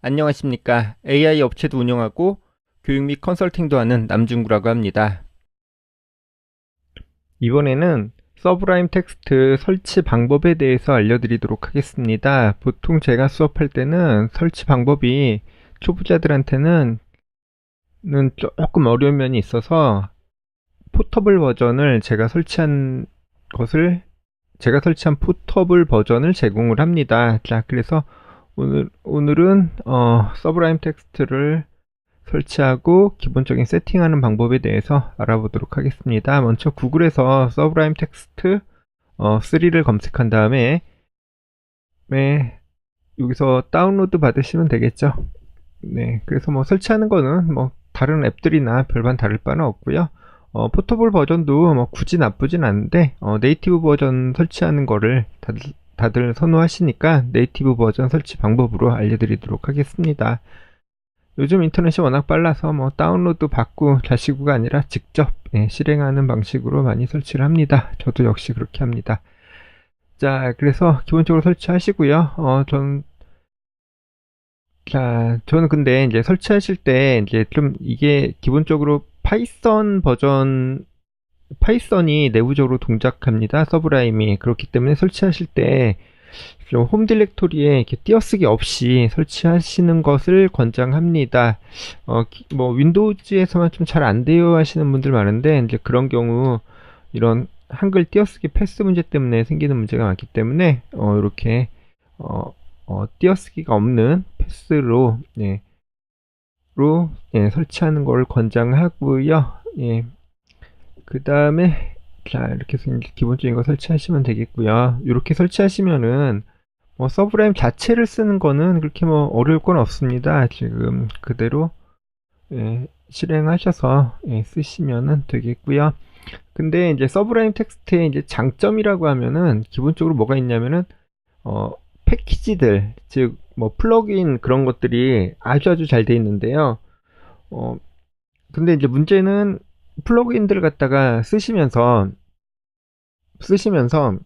안녕하십니까. AI 업체도 운영하고 교육 및 컨설팅도 하는 남중구라고 합니다. 이번에는 서브라임 텍스트 설치 방법에 대해서 알려드리도록 하겠습니다. 보통 제가 수업할 때는 설치 방법이 초보자들한테는 는 조금 어려운 면이 있어서 포터블 버전을 제가 설치한 것을 제가 설치한 포터블 버전을 제공을 합니다. 자, 그래서 오늘, 오늘은 어, 서브라임 텍스트를 설치하고 기본적인 세팅하는 방법에 대해서 알아보도록 하겠습니다. 먼저 구글에서 서브라임 텍스트 어, 3를 검색한 다음에 네, 여기서 다운로드 받으시면 되겠죠. 네, 그래서 뭐 설치하는 거는 뭐 다른 앱들이나 별반 다를 바는 없고요. 어, 포터블 버전도 뭐 굳이 나쁘진 않은데 어, 네이티브 버전 설치하는 거를 다들, 다들 선호하시니까 네이티브 버전 설치 방법으로 알려드리도록 하겠습니다. 요즘 인터넷이 워낙 빨라서 뭐 다운로드 받고 자시구가 아니라 직접 예, 실행하는 방식으로 많이 설치를 합니다. 저도 역시 그렇게 합니다. 자, 그래서 기본적으로 설치하시고요. 어, 전 자, 저는 근데 이제 설치하실 때 이제 좀 이게 기본적으로 파이썬 버전 파이썬이 내부적으로 동작합니다. 서브라임이 그렇기 때문에 설치하실 때 홈 디렉토리에 이렇게 띄어쓰기 없이 설치하시는 것을 권장합니다. 어, 뭐 윈도우즈에서만 좀 잘 안 돼요 하시는 분들 많은데 이제 그런 경우 이런 한글 띄어쓰기 패스 문제 때문에 생기는 문제가 많기 때문에 어, 이렇게 어, 어, 띄어쓰기가 없는 패스로 예, 로 예, 설치하는 걸 권장하고요. 예. 그 다음에 자 이렇게 해서 기본적인 거 설치하시면 되겠고요. 이렇게 설치하시면은 뭐 서브라임 자체를 쓰는 거는 그렇게 뭐 어려울 건 없습니다. 지금 그대로 예, 실행하셔서 예, 쓰시면은 되겠고요. 근데 이제 서브라임 텍스트의 이제 장점이라고 하면은 기본적으로 뭐가 있냐면은 어, 패키지들 즉 뭐 플러그인 그런 것들이 아주 아주 잘 돼 있는데요. 어, 근데 이제 문제는 플러그인들을 갖다가 쓰시면서 쓰시면서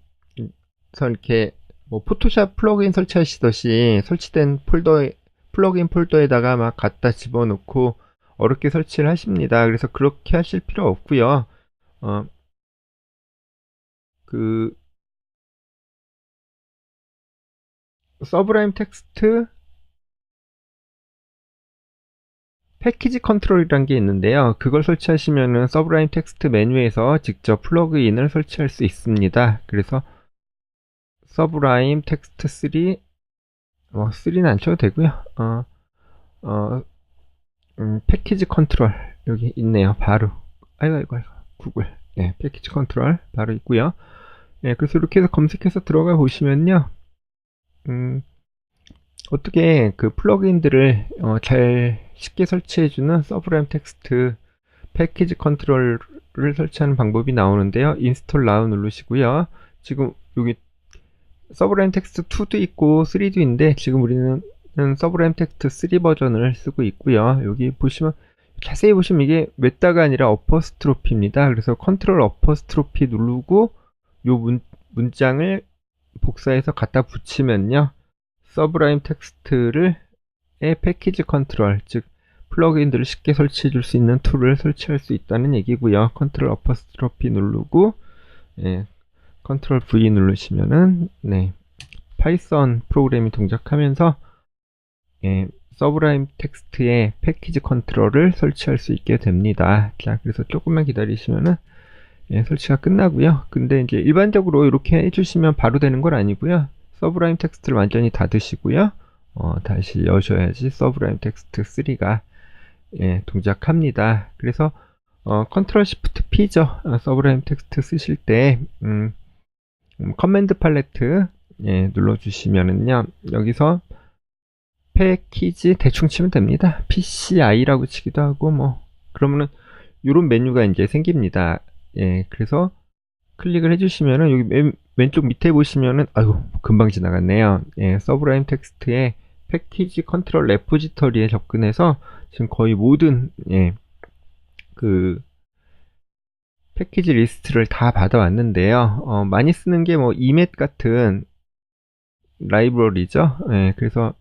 이렇게 뭐 포토샵 플러그인 설치하시듯이 설치된 폴더에 플러그인 폴더에다가 막 갖다 집어넣고 어렵게 설치를 하십니다. 그래서 그렇게 하실 필요 없고요. 어, 그 서브라임 텍스트 패키지 컨트롤이라는 게 있는데요. 그걸 설치하시면은 서브라임 텍스트 메뉴에서 직접 플러그인을 설치할 수 있습니다. 그래서 서브라임 텍스트 3 뭐 3는 안 쳐도 되고요. 어, 어, 음, 패키지 컨트롤 여기 있네요. 바로 아이고 아이고 아이고 구글 네, 패키지 컨트롤 바로 있고요. 네, 그래서 이렇게 해서 검색해서 들어가 보시면요. 음, 어떻게 그 플러그인들을 어, 잘 쉽게 설치해주는 서브라임 텍스트 패키지 컨트롤을 설치하는 방법이 나오는데요. 인스톨 나우 누르시고요. 지금 여기 서브라임 텍스트 2도 있고 3도 있는데 지금 우리는 서브라임 텍스트 3 버전을 쓰고 있고요. 여기 보시면 자세히 보시면 이게 웨다가 아니라 어퍼스트로피입니다. 그래서 컨트롤 어퍼스트로피 누르고 요 문, 문장을 복사해서 갖다 붙이면요. 서브라임 텍스트를 의 패키지 컨트롤, 즉 플러그인들을 쉽게 설치해 줄 수 있는 툴을 설치할 수 있다는 얘기고요. 컨트롤 어퍼스트로피 누르고 예, 컨트롤 V 누르시면은 네, 파이썬 프로그램이 동작하면서 예, 서브라임 텍스트의 패키지 컨트롤을 설치할 수 있게 됩니다. 자, 그래서 조금만 기다리시면은 예, 설치가 끝나고요. 근데 이제 일반적으로 이렇게 해주시면 바로 되는 건 아니고요. 서브라임 텍스트를 완전히 닫으시고요. 어, 다시 여셔야지 서브라임 텍스트 3가 예, 동작합니다. 그래서 어, 컨트롤 시프트 P죠. 어, 서브라임 텍스트 쓰실 때 음, 음, 커맨드 팔레트 예, 눌러주시면은요 여기서 패키지 대충 치면 됩니다. PCI라고 치기도 하고 뭐 그러면은 이런 메뉴가 이제 생깁니다. 예, 그래서 클릭을 해주시면은 여기 맨, 왼쪽 밑에 보시면은 아이고 금방 지나갔네요. 예, 서브라임 텍스트에 패키지 컨트롤 레포지터리에 접근해서 지금 거의 모든 예, 그 패키지 리스트를 다 받아왔는데요. 어, 많이 쓰는 게 뭐 이맷 같은 라이브러리죠. 예, 그래서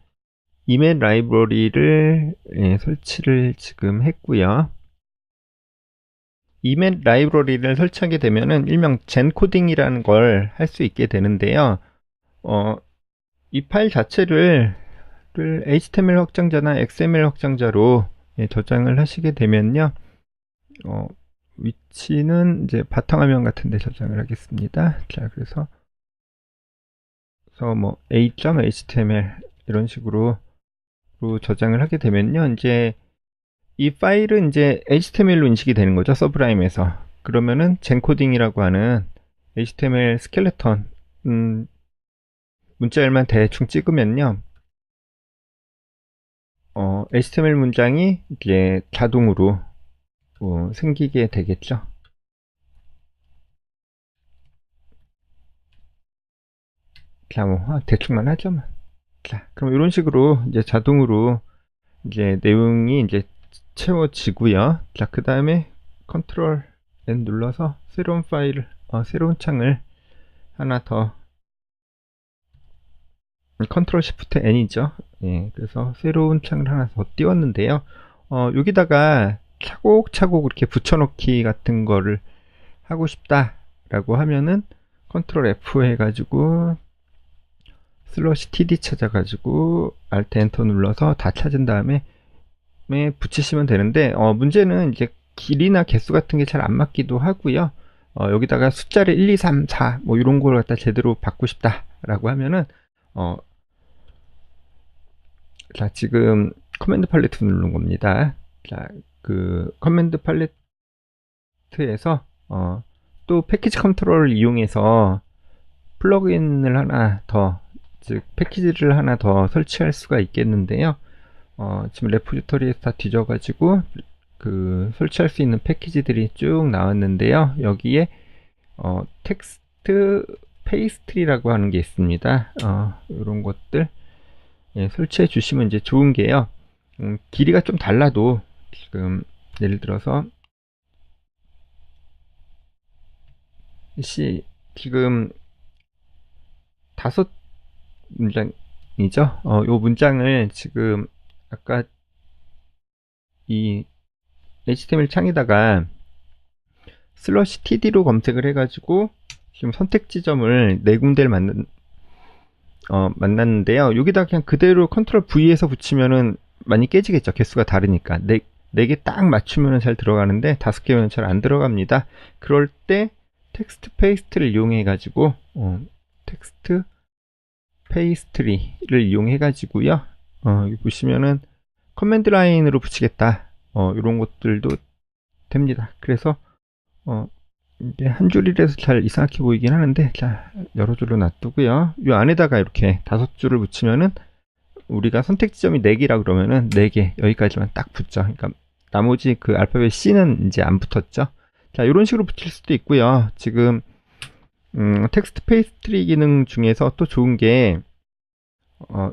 이메일 라이브러리를 예, 설치를 지금 했고요. 이메일 라이브러리를 설치하게 되면은 일명 젠코딩이라는 걸 할 수 있게 되는데요. 어, 이 파일 자체를 HTML 확장자나 XML 확장자로 예, 저장을 하시게 되면요. 어, 위치는 이제 바탕화면 같은 데 저장을 하겠습니다. 자, 그래서 그래서 뭐 a.html 이런 식으로 저장을 하게 되면요. 이제 이 파일은 이제 HTML로 인식이 되는 거죠. 서브라임에서. 그러면은 젠코딩이라고 하는 HTML 스켈레톤 음, 문자열만 대충 찍으면요. 어, HTML 문장이 이제 자동으로 어, 생기게 되겠죠. 자, 뭐, 아, 대충만 하죠. 뭐. 자, 그럼 이런 식으로 이제 자동으로 이제 내용이 이제 채워지고요. 자, 그 다음에 컨트롤 N 눌러서 새로운 파일을, 어, 새로운 창을 하나 더 컨트롤 시프트 N이죠. 예, 그래서 새로운 창을 하나 더 띄웠는데요. 어, 여기다가 차곡차곡 이렇게 붙여넣기 같은 거를 하고 싶다라고 하면은 컨트롤 F 해가지고 슬러시 td 찾아가지고 alt 엔터 눌러서 다 찾은 다음에 붙이시면 되는데 어, 문제는 이제 길이나 개수 같은 게 잘 안 맞기도 하고요. 어, 여기다가 숫자를 1, 2, 3, 4 뭐 이런 걸 갖다 제대로 받고 싶다라고 하면은 어, 자 지금 커맨드 팔레트 누르는 겁니다. 자, 그 커맨드 팔레트에서 어, 또 패키지 컨트롤을 이용해서 플러그인을 하나 더, 즉 패키지를 하나 더 설치할 수가 있겠는데요. 어, 지금 레포지터리에서 다 뒤져가지고 그 설치할 수 있는 패키지들이 쭉 나왔는데요. 여기에 어, 텍스트 페이스트리라고 하는 게 있습니다. 어, 이런 것들 예, 설치해 주시면 이제 좋은 게요. 음, 길이가 좀 달라도 지금 예를 들어서 시 지금 다섯 문장이죠. 어, 요 문장을 지금 아까 이 HTML 창에다가 슬러시 td로 검색을 해가지고 지금 선택 지점을 네 군데를 만든 어, 만났는데요. 여기다 그냥 그대로 컨트롤 V에서 붙이면은 많이 깨지겠죠. 개수가 다르니까. 네, 4개 딱 맞추면 잘 들어가는데 5개면 잘 안 들어갑니다. 그럴 때 텍스트 페이스트를 이용해 가지고 어, 텍스트 페이스트리를 이용해 가지고요. 어, 여기 보시면은 커맨드 라인으로 붙이겠다. 어, 이런 것들도 됩니다. 그래서 어, 이게 한 줄이라서 잘 이상하게 보이긴 하는데 자 여러 줄로 놔두고요. 이 안에다가 이렇게 다섯 줄을 붙이면은 우리가 선택 지점이 4개라 그러면은 4개 여기까지만 딱 붙죠. 그러니까 나머지 그 알파벳 C는 이제 안 붙었죠. 자, 이런 식으로 붙일 수도 있고요. 지금 음, 텍스트 페이스트리 기능 중에서 또 좋은 게 어,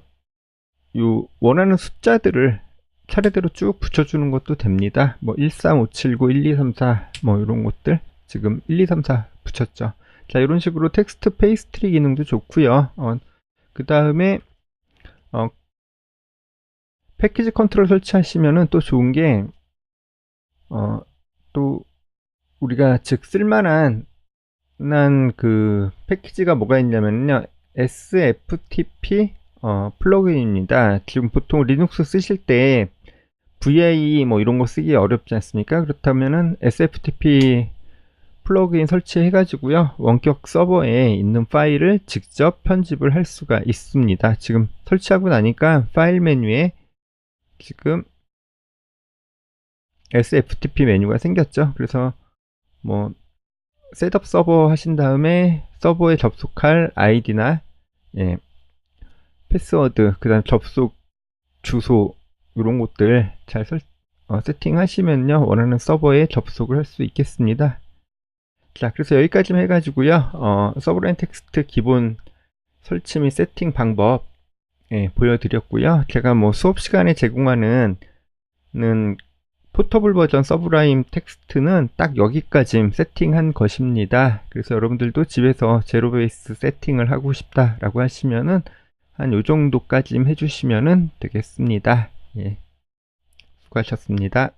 요 원하는 숫자들을 차례대로 쭉 붙여주는 것도 됩니다. 뭐 13579, 1234, 뭐 이런 것들 지금 1234 붙였죠. 자, 이런 식으로 텍스트 페이스트리 기능도 좋고요. 어, 그 다음에 어, 패키지 컨트롤 설치하시면은 또 좋은 게, 어, 또, 우리가 즉 쓸만한, 난 그 패키지가 뭐가 있냐면요. SFTP 어, 플러그인입니다. 지금 보통 리눅스 쓰실 때 VIE 뭐 이런 거 쓰기 어렵지 않습니까? 그렇다면은 SFTP 플러그인 설치해 가지고요. 원격 서버에 있는 파일을 직접 편집을 할 수가 있습니다. 지금 설치하고 나니까 파일 메뉴에 지금 SFTP 메뉴가 생겼죠. 그래서 뭐 셋업 서버 하신 다음에 서버에 접속할 아이디나 예, 패스워드, 그 다음 접속 주소 이런 것들 잘 설, 어, 세팅하시면요 원하는 서버에 접속을 할 수 있겠습니다. 자, 그래서 여기까지만 해가지고요 어, 서브라인 텍스트 기본 설치 및 세팅 방법 예, 보여드렸고요. 제가 뭐 수업 시간에 제공하는 는 포터블 버전 서브라임 텍스트는 딱 여기까지 세팅한 것입니다. 그래서 여러분들도 집에서 제로 베이스 세팅을 하고 싶다라고 하시면은 한 요 정도까지 해주시면 되겠습니다. 예. 수고하셨습니다.